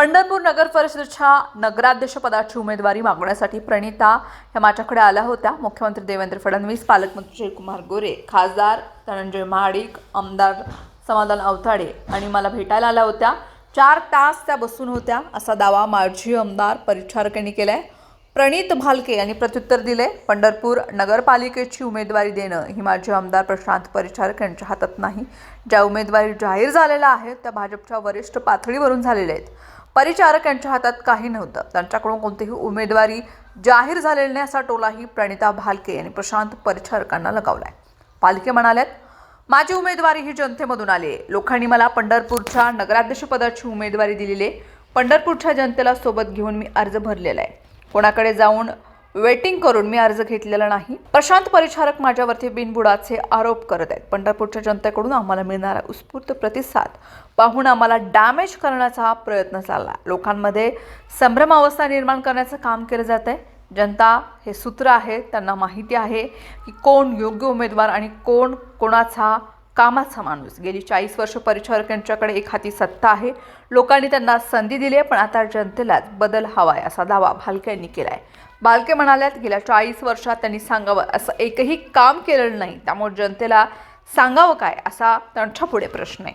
पंढरपूर नगर परिषदेच्या नगराध्यक्षपदाची उमेदवारी मागवण्यासाठी प्रणिता ह्या माझ्याकडे आल्या होत्या. मुख्यमंत्री देवेंद्र फडणवीस पालकमंत्री जयकुमार गोरे खासदार धनंजय महाडिक आमदार समाधान अवताडे आणि मला भेटायला आल्या होत्या. चार तास त्या बसून होत्या. असा दावा माजी आमदार परिचारक यांनी आहे प्रणित भालके यांनी प्रत्युत्तर दिले. पंढरपूर नगरपालिकेची उमेदवारी देणं ही माजी आमदार प्रशांत परिचारक यांच्या हातात नाही. ज्या उमेदवारी जाहीर झालेल्या आहेत त्या भाजपच्या वरिष्ठ पातळीवरून झालेल्या आहेत. परिचारक यांच्या हातात काही नव्हतं. त्यांच्याकडून कोणतीही उमेदवारी जाहीर झालेली नाही असा टोलाही प्रणिता भालके यांनी प्रशांत परिचारकांना लगावलाय. पालके म्हणाल्यात माझी उमेदवारी ही जनतेमधून आली आहे लोकांनी मला पंढरपूरच्या नगराध्यक्षपदाची उमेदवारी दिलेली आहे. पंढरपूरच्या जनतेला सोबत घेऊन मी अर्ज भरलेला आहे. कोणाकडे जाऊन वेटिंग करून मी अर्ज घेतलेला नाही. प्रशांत परिचारक माझ्यावरती बिनबुडाचे आरोप करत आहेत. पंढरपूरच्या जनतेकडून आम्हाला मिळणारा उत्स्फूर्त प्रतिसाद पाहून आम्हाला डॅमेज करण्याचा हा प्रयत्न चालला लोकांमध्ये संभ्रमावस्था निर्माण करण्याचं काम केलं जात आहे. जनता हे सूत्र आहे त्यांना माहिती आहे की कोण योग्य उमेदवार आणि कोण कोणाचा कामाचा माणूस. गेली चाळीस वर्ष परिचारक यांच्याकडे एक हाती सत्ता आहे. लोकांनी त्यांना संधी दिली आहे पण आता जनतेलाच बदल हवाय असा दावा भालके यांनी आहे भालके म्हणाल्यात गेल्या चाळीस वर्षात त्यांनी सांगावं असं एकही काम केलेलं नाही. त्यामुळे जनतेला सांगावं काय असा त्यांच्या पुढे प्रश्न आहे.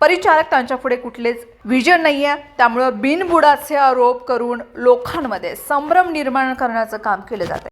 परिचारक त्यांच्या पुढे कुठलेच विजन नाही आहे त्यामुळं बिनबुडाचे आरोप करून लोकांमध्ये संभ्रम निर्माण करण्याचं काम केलं जात आहे